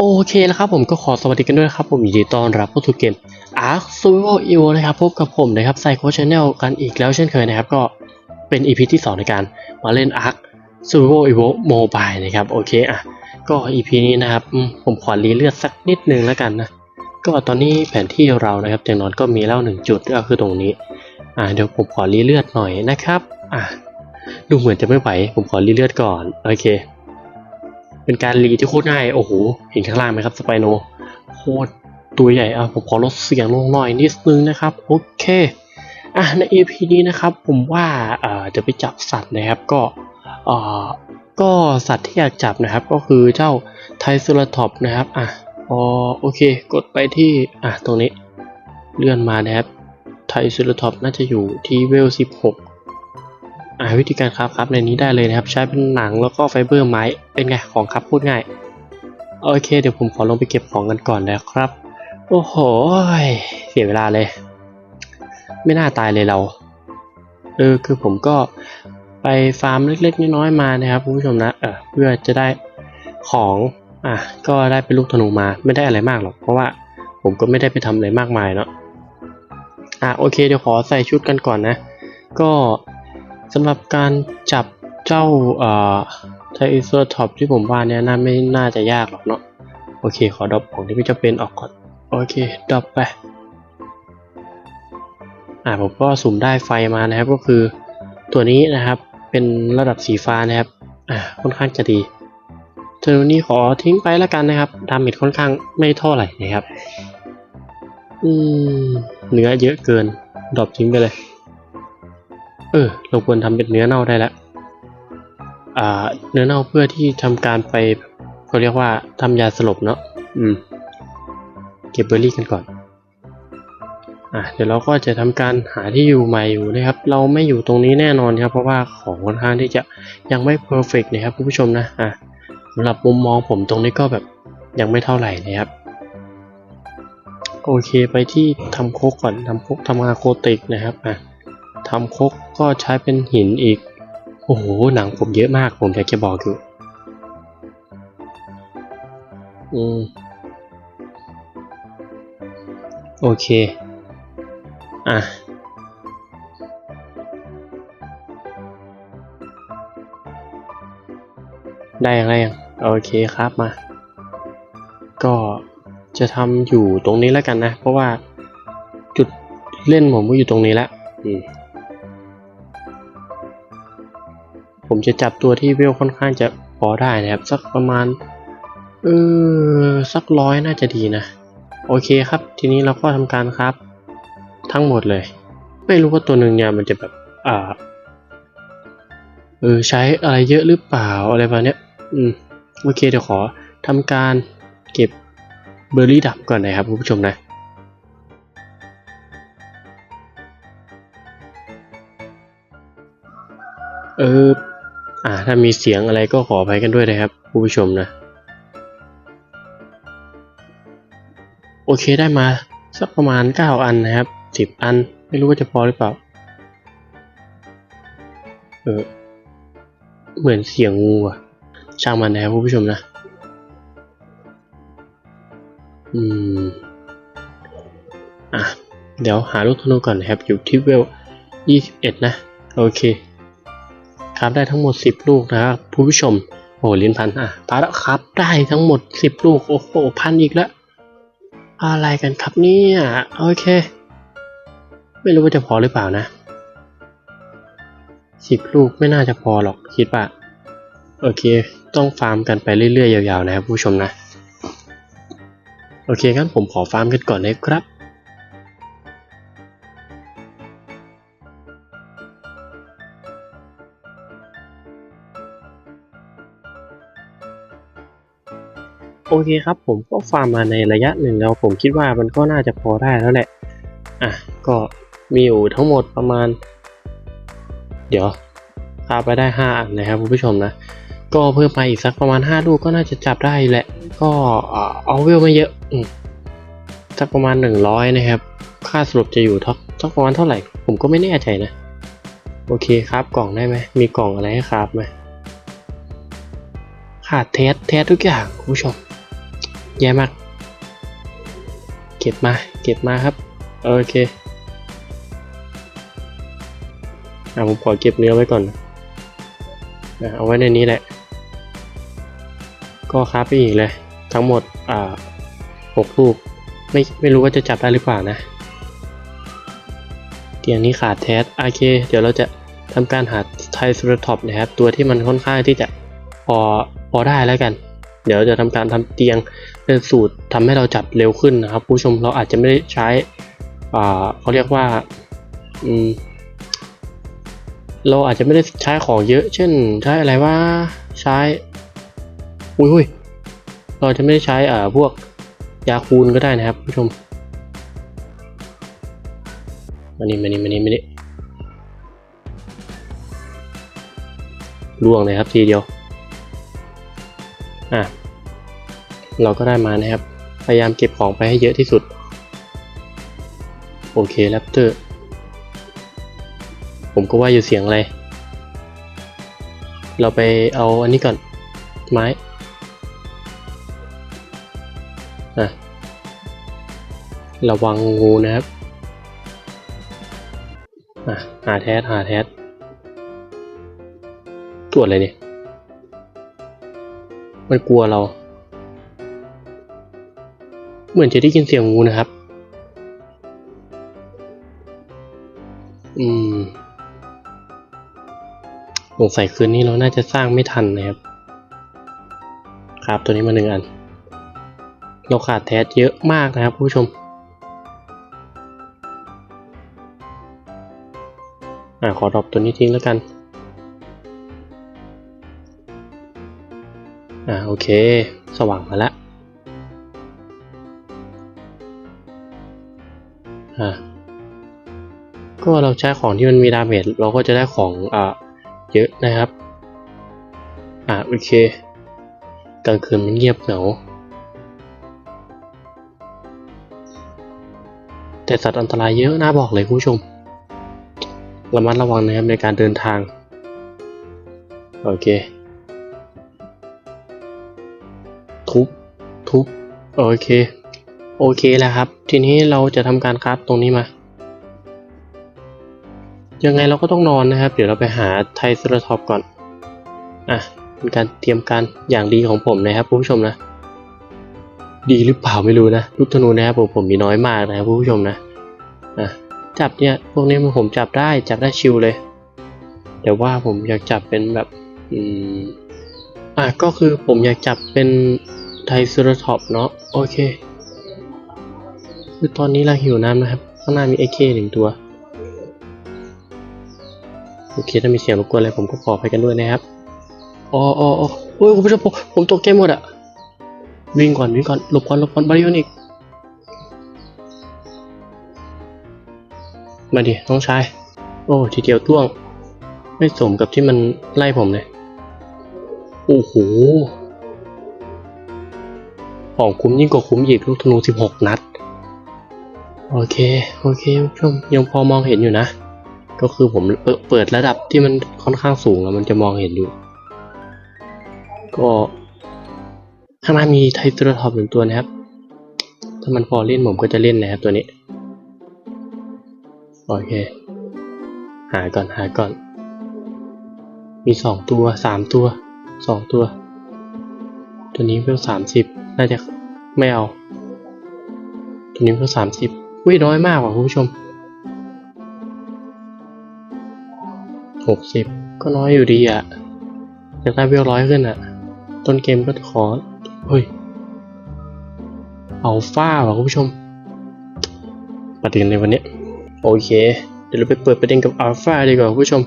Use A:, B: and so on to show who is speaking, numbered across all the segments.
A: โอเคแล้วครับผมก็ขอสวัสดีกันด้วยครับผมยินดีต้อนรับเข้าสู่เกม Ark Survival Evo นะครับพบกับผมนะครับไซโคชแนลกันอีกแล้วเช่นเคยนะครับก็เป็น EP ที่ 2 ในการมาเล่น Ark Survival Evo Mobile นะครับโอเคอะก็ EP นี้นะครับผมขอรีเลือดสักนิดนึงแล้วกันนะก็ตอนนี้แผนที่เรานะครับอย่างนอยก็มีแล้วหนึ่งจุดก็คือตรงนี้อ่าเดี๋ยวผมขอรีเลือดหน่อยนะครับอะดูเหมือนจะไม่ไหวผมขอรีเลือดก่อนโอเค เป็นการรีที่โคตรง่าย โอ้โห เห็นข้างล่างไหมครับสไปโน โคตรตัวใหญ่อะผมขอลดเสียงลงหน่อยนิดนึงนะครับ โอเค อะใน EP นี้นะครับ ผมว่าเอ่อจะไปจับสัตว์นะครับก็เอ่อก็สัตว์ที่อยากจับนะครับ ก็คือเจ้าไทรเซราทอปนะครับอะอ๋อโอเค กดไปที่อะตรงนี้เลื่อนมานะครับไทรเซราทอปน่าจะอยู่ที่เวล 16 อ่าวิธีการครับครับในนี้ได้เลยนะครับ ใช้เป็นหนังแล้วก็ไฟเบอร์ไม้เป็นไงของครับพูดง่ายโอเคเดี๋ยวผมขอลงไปเก็บของกันก่อนนะครับ โอ้โหเสียเวลาเลย ไม่น่าตายเลยเรา เออคือผมก็ไปฟาร์มเล็กๆน้อยๆมานะครับคุณผู้ชมนะเออเพื่อจะได้ของอะก็ได้เป็นลูกธนูมาไม่ได้อะไรมากหรอกเพราะว่าผมก็ไม่ได้ไปทำอะไรมากมายเนาะอะโอเคเดี๋ยวขอใส่ชุดกันก่อนนะ ก็ สำหรับการจับเจ้าเอ่อไทเซอร์ท็อปที่ผมว่าเนี่ยน่าไม่น่าจะยากหรอกเนาะโอเค ขอดรอปของที่ไม่จำเป็นออกก่อน โอเคดรอปไปอ่าผมก็สุ่มได้ไฟมานะครับก็คือตัวนี้นะครับเป็นระดับสีฟ้านะครับอ่าค่อนข้างจะดีเทอร์นี้ขอทิ้งไปแล้วกันนะครับดาเมจค่อนข้างไม่เท่าไหร่นะครับอืมเนื้อเยอะเกินดรอปทิ้งไปเลย เออ เราควรทำเป็นเนื้อเน่าได้แล้วอ่าเนื้อเน่าเพื่อที่ทำการไปเขาเรียกว่าทำยาสลบเนาะอืม เก็บเบอร์รี่กันก่อน อะเดี๋ยวเราก็จะทำการหาที่อยู่ใหม่อยู่นะครับ เราไม่อยู่ตรงนี้แน่นอนครับ เพราะว่าของค่อนข้างที่จะยังไม่เพอร์เฟกนะครับคุณผู้ชมนะ อะสำหรับมุมมองผมตรงนี้ก็แบบยังไม่เท่าไหร่นะครับ โอเคไปที่ทำโคกก่อนทำโคกทำงานโคติกนะครับ อะ ทำคกก็ใช้เป็นหินอีก โอ้โห หนังผมเยอะมากผมอยากจะบอกอยู่ อืม โอเค อะได้ยังไงยังโอเคครับมา ก็จะทำอยู่ตรงนี้แล้วกันนะ เพราะว่าจุดเล่นผมก็อยู่ตรงนี้แล้วอืม ผมจะจับตัวที่เวลค่อนข้างจะพอได้นะครับ สักประมาณเออสักร้อยน่าจะดีนะ โอเคครับ ทีนี้เราก็ทำการครับ ทั้งหมดเลย ไม่รู้ว่าตัวหนึ่งเนี่ยมันจะแบบอ่าเออใช้อะไรเยอะหรือเปล่าอะไรประมาณเนี้ยอืมโอเคเดี๋ยวขอทำการเก็บเบอร์รี่ดับก่อนนะครับคุณผู้ชมนะเออ อ่าถ้ามีเสียงอะไรก็ขออภัยกันด้วยนะครับผู้ชมนะ โอเคได้มาสักประมาณ 9 อันนะครับ 10 อันไม่รู้ว่าจะพอหรือเปล่า เออ เหมือนเสียงงูอะช่างมันนะครับผู้ชมนะ อืม อะ เดี๋ยวหาลูกธนูก่อนนะครับ อยู่ที่เวล 21 นะ โอเค ครับได้ทั้งหมด 10 ลูกนะครับผู้ชมโอ้ลิ้นพันอะพาแล้วครับได้ทั้งหมด 10 ลูกโอ้โหพันอีกแล้วอะไรกันครับเนี่ยโอเค ไม่รู้ว่าจะพอหรือเปล่านะ10ลูกไม่น่าจะพอหรอกคิดว่าโอเค ต้องฟาร์มกันไปเรื่อยๆยาวๆนะครับผู้ชมนะ โอเคงั้นผมขอฟาร์มกันก่อนนะครับ โอเคครับผมก็ฟาร์มมาในระยะหนึ่งแล้วผมคิดว่ามันก็น่าจะพอได้แล้วแหละ อะ ก็มีอยู่ทั้งหมดประมาณ เดี๋ยวคาไปได้ 5 อันนะครับคุณผู้ชมนะ ก็เพิ่มมาอีกสักประมาณ 5 ลูกก็น่าจะจับได้แหละ ก็อ่าเอาเวลไม่เยอะอสักประมาณ 100 นะครับ ค่าสรุปจะอยู่ทักสักประมาณเท่าไหร่ ผมก็ไม่แน่ใจนะ โอเคครับกล่องได้ไหม มีกล่องอะไรให้ครับไหมขาดเทสเทสทุกอย่างคุณผู้ชม แย่มาก เก็บมา เก็บมาครับ โอเคอะผมขอเก็บเนื้อไว้ก่อนนะเอาไว้ในนี้แหละ ก็ครับไปอีกเลย ทั้งหมด อ่าหกลูก ไม่ไม่รู้ว่าจะจับได้หรือเปล่านะ เตียงนี้ขาดแทสโอเค เดี๋ยวเราจะทำการหาไทสเรท็อปนะครับ ตัวที่มันค่อนข้างที่จะพอพอได้แล้วกัน เดี๋ยวจะทำการทำเตียงเป็นสูตรทำให้เราจับเร็วขึ้นนะครับ ผู้ชมเราอาจจะไม่ได้ใช้เขาเรียกว่าอืมเราอาจจะไม่ได้ใช้ของเยอะ เช่น ใช้อะไรว่าใช้อุ้ยหุยเราจะไม่ได้ใช้อ่าพวกยาคูณก็ได้นะครับผู้ชมมานี่มานี่มานี่มานี่ล่วงเลยครับทีเดียว อะเราก็ได้มานะครับ พยายามเก็บของไปให้เยอะที่สุด โอเคแรปเตอร์ ผมก็ว่าอยู่เสียงอะไร เราไปเอาอันนี้ก่อน ไม้อะระวังงูนะครับอะหาแทสหาแทสตรวจอะไรเนี่ย มันกลัวเรา เหมือนจะได้ยินเสียงงูนะครับ อืมสงสัยคืนนี้เราน่าจะสร้างไม่ทันนะครับ ครับตัวนี้มาหนึ่งอัน เราขาดแทสเยอะมากนะครับผู้ชมอ่าขอดรอปตัวนี้ทิ้งแล้วกัน โอเค สว่างมาแล้วอ่าก็เราใช้ของที่มันมีดาเมจเราก็จะได้ของอ่าเยอะนะครับ อ่าโอเคกลางคืนมันเงียบเหงาแต่สัตว์อันตรายเยอะน่าบอกเลยคุณผู้ชมระมัดระวังนะครับในการเดินทาง โอเค ทุบ ทุบ โอเค โอเคแล้วครับ ทีนี้เราจะทำการคราฟตรงนี้มา ยังไงเราก็ต้องนอนนะครับ เดี๋ยวเราไปหาไทเซอร์ท็อปก่อน อะเป็นการเตรียมการอย่างดีของผมนะครับคุณผู้ชมนะ ดีหรือเปล่าไม่รู้นะลูกธนูนะครับผมผมมีน้อยมากนะครับคุณผู้ชมนะ อะจับเนี่ยพวกนี้มันผมจับได้จับได้ชิวเลย แต่ว่าผมอยากจับเป็นแบบ อืม อะก็คือผมอยากจับเป็นไทซอร์ท็อปเนาะโอเค คือตอนนี้เราหิวน้ำนะครับ ข้างหน้ามีไอเคหนึ่งตัว โอเค ถ้ามีเสียงรบกวนอะไรผมก็ขอไปกันด้วยนะครับอ๋ออ๋อโอ้ยคุณผู้ชมผมผมตกใจหมดอะวิ่งก่อนวิ่งก่อนหลบก่อนหลบก่อนบาริโอนิกมาดิน้องชาย โอ้ทีเดียวต้วง ไม่สมกับที่มันไล่ผมเลย โอ้โห ของคุ้มยิ่งกว่าคุ้มอีกลูกธนูสิบหกนัด โอเค โอเคคุณผู้ชมยังพอมองเห็นอยู่นะ ก็คือผมเปิดเปิดระดับที่มันค่อนข้างสูงแล้วมันจะมองเห็นอยู่ ก็ข้างหน้ามีไทเทอร์ท็อปหนึ่งตัวนะครับ ถ้ามันพอเล่นผมก็จะเล่นนะครับตัวนี้ โอเค หาก่อนหาก่อน มีสองตัวสามตัว สองตัว ตัวนี้เพิ่มสามสิบน่าจะไม่เอา ตัวนี้เพิ่มสามสิบวิน้อยมากว่ะคุณผู้ชมหกสิบก็น้อยอยู่ดีอะอยากได้เวลร้อยขึ้นอะ ต้นเกมก็ขอ เฮ้ยเอาฟ้าว่ะคุณผู้ชม ประเด็นในวันนี้ โอเค เดี๋ยวเราไปเปิดประเด็นกับอัลฟาดีกว่าคุณผู้ชม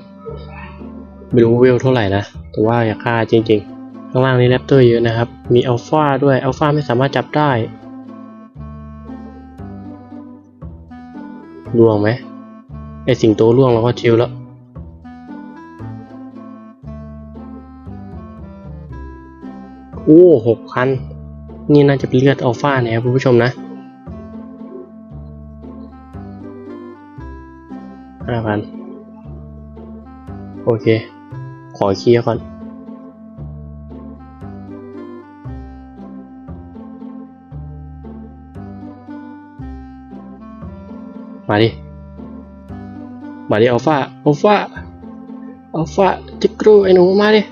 A: ไม่รู้เวลเท่าไหร่นะแต่ว่าอยากฆ่าจริงๆ ข้างล่างนี้แรปเตอร์เยอะนะครับ มีอัลฟาด้วยอัลฟาไม่สามารถจับได้ล่วงไหมไอสิงโตล่วงเราก็ชิลแล้วโอ้หกพันนี่น่าจะเป็นเลือดอัลฟาเนี่ยครับคุณผู้ชมนะห้าพันโอเค ขอเคลียร์ก่อนมาดิ มาดิอัลฟาอัลฟาอัลฟาจิกรูไอ้หนูมาดิ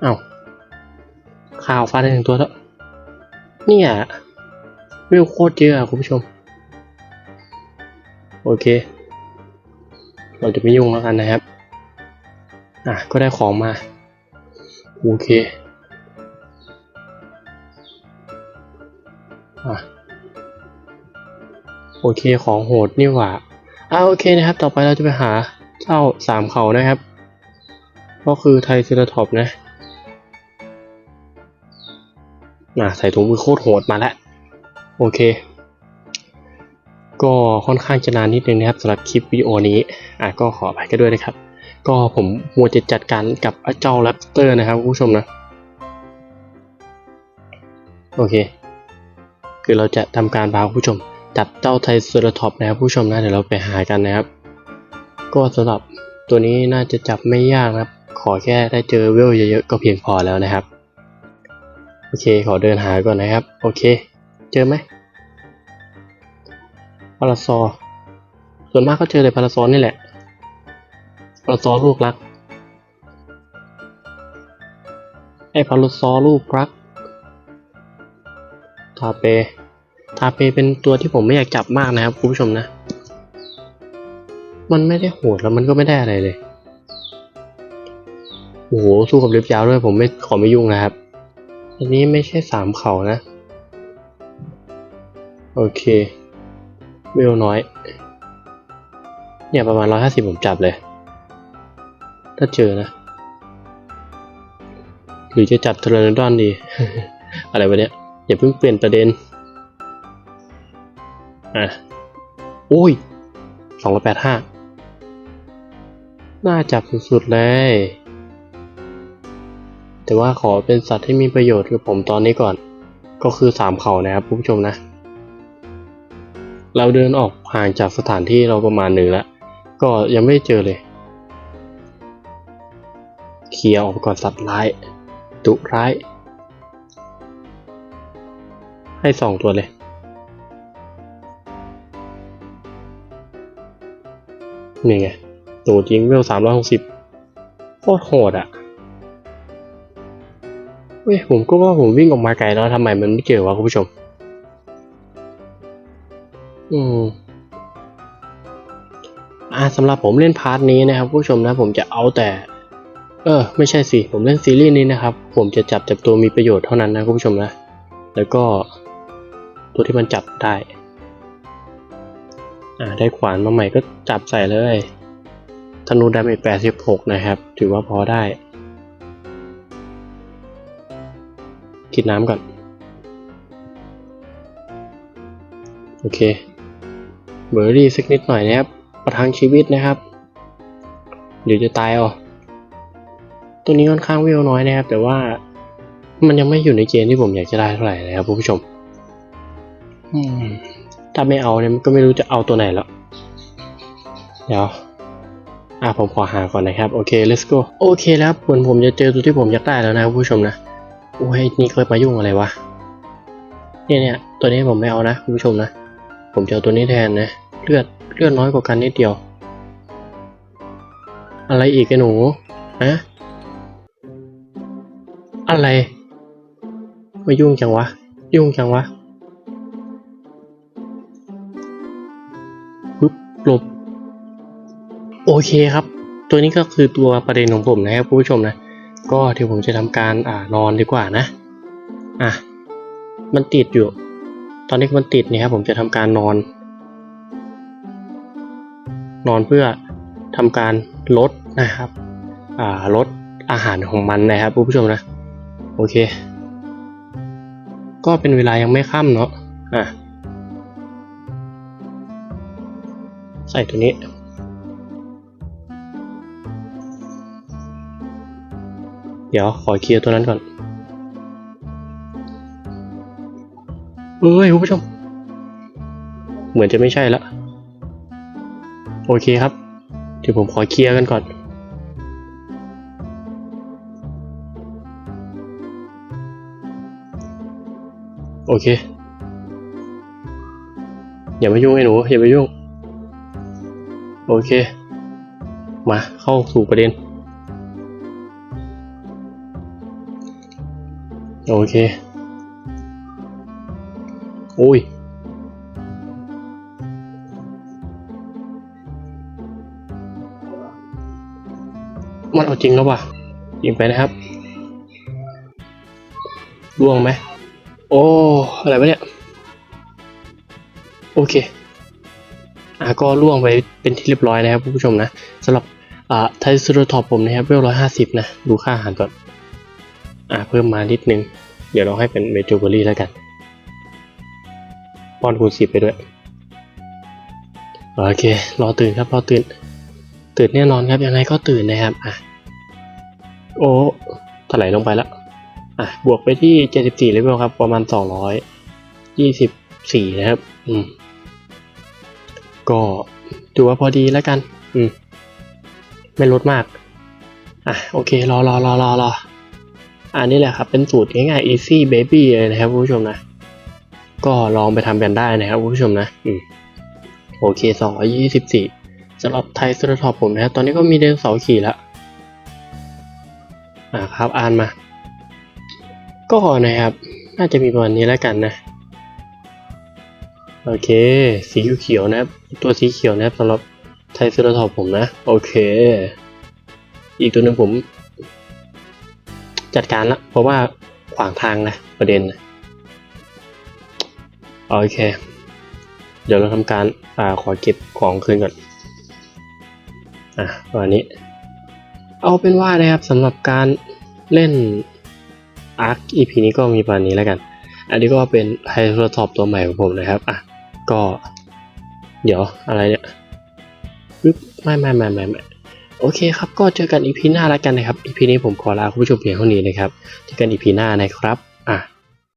A: เอาข่าวฟาได้หนึ่งตัวแล้ว เนี่ยวิวโคตรเยอะคุณผู้ชม โอเค เราจะไม่ยุ่งแล้วกันนะครับ อะ ก็ได้ของมา โอเค อะ โอเค ของโหดนี่หว่าอ่าโอเคนะครับ ต่อไปเราจะไปหาเจ้าสามเขานะครับ ก็คือไทเซราท็อปนะอะใส่ถุงมือโคตรโหดมาแล้ว โอเค ก็ค่อนข้างจะนานนิดนึงนะครับสำหรับคลิปวิดีโอนี้อะก็ขออภัยกันด้วยนะครับ ก็ผมมัวจะจัดการกับเจ้าแรปเตอร์นะครับผู้ชมนะ โอเค คือเราจะทำการพาผู้ชม จับเจ้าไทเซราท็อปนะครับผู้ชมนะเดี๋ยวเราไปหากันนะครับ ก็สำหรับตัวนี้น่าจะจับไม่ยากนะครับ ขอแค่ได้เจอเวลเยอะๆก็เพียงพอแล้วนะครับ โอเคขอเดินหาก่อนนะครับ โอเค เจอไหม พาราซอส่วนมากก็เจอแต่พาราซอนี่แหละพาราซอลูกรัก ไอ้พาราซอลูกรัก ทาเป ทาเปเป็นตัวที่ผมไม่อยากจับมากนะครับคุณผู้ชมนะ มันไม่ได้โหดแล้วมันก็ไม่ได้อะไรเลย โอ้โห สู้กับเล็บยาวด้วยผมไม่ขอไม่ยุ่งนะครับ อันนี้ไม่ใช่สามเขานะ โอเค เวลน้อย เนี่ยประมาณร้อยห้าสิบผมจับเลย ถ้าเจอนะ หรือจะจับเทเลนดอนดี อะไรวะเนี่ย อย่าเพิ่งเปลี่ยนประเด็น อะ โอ้ยสองร้อยแปดห้าน่าจับสุดๆเลย แต่ว่าขอเป็นสัตว์ที่มีประโยชน์กับผมตอนนี้ก่อน ก็คือสามเขานะครับผู้ชมนะ เราเดินออกห่างจากสถานที่เราประมาณหนึ่งแล้วก็ยังไม่เจอเลย เคลียร์ออกไปก่อนสัตว์ร้ายดุร้าย ให้สองตัวเลย นี่ไงหนูจริงเวลสามร้อยหกสิบโคตรโหดอะเฮ้ยผมก็ว่าผมวิ่งออกมาไกลแล้วทำไมมันไม่เจอวะคุณผู้ชม อืมอ่าสำหรับผมเล่นพาร์ทนี้นะครับผู้ชมนะผมจะเอาแต่ เออ ไม่ใช่สิผมเล่นซีรีส์นี้นะครับ ผมจะจับจับตัวมีประโยชน์เท่านั้นนะผู้ชมนะ แล้วก็ตัวที่มันจับได้ อ่า ได้ขวานมาใหม่ก็จับใส่เลยธนูดาเมจ86 นะครับ ถือว่าพอได้ กินน้ำก่อน โอเค เบอร์รี่สักนิดหน่อยนะครับ ประทังชีวิตนะครับ เดี๋ยวจะตายอะตัวนี้ค่อนข้างวิวน้อยนะครับ แต่ว่ามันยังไม่อยู่ในเกณฑ์ที่ผมอยากจะได้เท่าไหร่นะครับผู้ชมถ้าไม่เอาเนี่ยก็ไม่รู้จะเอาตัวไหนแล้วเดี๋ยวอะผมขอหาก่อนนะครับ โอเค let's go โอเคแล้วผลผมจะเจอตัวที่ผมอยากได้แล้วนะคุณผู้ชมนะโอ้ยนี่เคยมายุ่งอะไรวะเนี่ยเนี่ยตัวนี้ผมไม่เอานะผู้ชมนะ ผมจะเอาตัวนี้แทนนะ เลือดเลือดน้อยกว่ากันนิดเดียว อะไรอีกไอ้หนูฮะอะไรมายุ่งจังวะ ยุ่งจังวะปึ๊บหลบ โอเคครับ ตัวนี้ก็คือตัวประเด็นของผมนะครับผู้ชมนะ ก็เดี๋ยวผมจะทำการอ่านอนดีกว่านะ อะ มันติดอยู่ ตอนนี้มันติดเนี่ยครับผมจะทำการนอน นอนเพื่อทำการลดนะครับลดอาหารของมันนะครับผู้ชมนะ โอเค ก็เป็นเวลายังไม่ค่ำเนาะอะใส่ตัวนี้เดี๋ยวขอเคลียร์ตัวนั้นก่อน เอ้ยคุณผู้ชม เหมือนจะไม่ใช่ละ โอเคครับ เดี๋ยวผมขอเคลียร์กันก่อน โอเค อย่ามายุ่งไอ้หนู อย่ามายุ่ง โอเค มาเข้าสู่ประเด็น โอเค อ้ย มันเอาจริงแล้วว่ะยิงไปนะครับล่วงไหม โอ้ อะไรวะเนี่ย โอเค อะก็ล่วงไปเป็นที่เรียบร้อยนะครับผู้ชมนะสำหรับอ่าไทซูโรทอปผมนะครับเวลร้อยห้าสิบนะ ดูค่าอาหารก่อน อะเพิ่มมานิดนึง เดี๋ยวเราให้เป็นเมจูเบอรี่แล้วกัน อนคูณสิบไปด้วย โอเค รอตื่นครับรอตื่น ตื่นแน่นอนครับยังไงก็ตื่นนะครับ อะ โอ้ถลายลงไปแล้ว อะ บวกไปที่เจ็ดสิบสี่เลเวลครับ ประมาณสองร้อยยี่สิบสี่นะครับ อืม ก็ถือว่าพอดีแล้วกัน อืม ไม่ลดมาก อะ โอเค รอรอรอรอรออันนี้แหละครับ เป็นสูตรง่ายๆ easy baby เลยนะครับผู้ชมนะ ก็ลองไปทำกันได้นะครับคุณผู้ชมนะอืมโอเคสองร้อยยี่สิบสี่สำหรับไทยสตรทอปผมนะครับตอนนี้ก็มีเดนเสาขี่แล้วอ่าครับอ่านมา ก็นะครับ น่าจะมีประมาณนี้แล้วกันนะ โอเค สีเขียวนะครับ ตัวสีเขียวนะครับสำหรับไทยสตรทอปผมนะ โอเค อีกตัวหนึ่งผม จัดการละเพราะว่าขวางทางนะประเด็นนะ โอเค เดี๋ยวเราทำการอ่าขอเก็บของคืนก่อน อะประมาณนี้ เอาเป็นว่านะครับสำหรับการเล่น Arc EP นี้ก็มีประมาณนี้แล้วกัน อันนี้ก็เป็นไฮโทรท็อปตัวใหม่ของผมนะครับ อะ ก็ เดี๋ยวอะไรเนี่ยปึ๊บไม่ไม่ไม่ไม่ไม่โอเคครับ ก็เจอกัน EP หน้าแล้วกันนะครับ EP นี้ผมขอลาคุณผู้ชมเพียงเท่านี้นะครับ เจอกัน EP หน้านะครับ อะ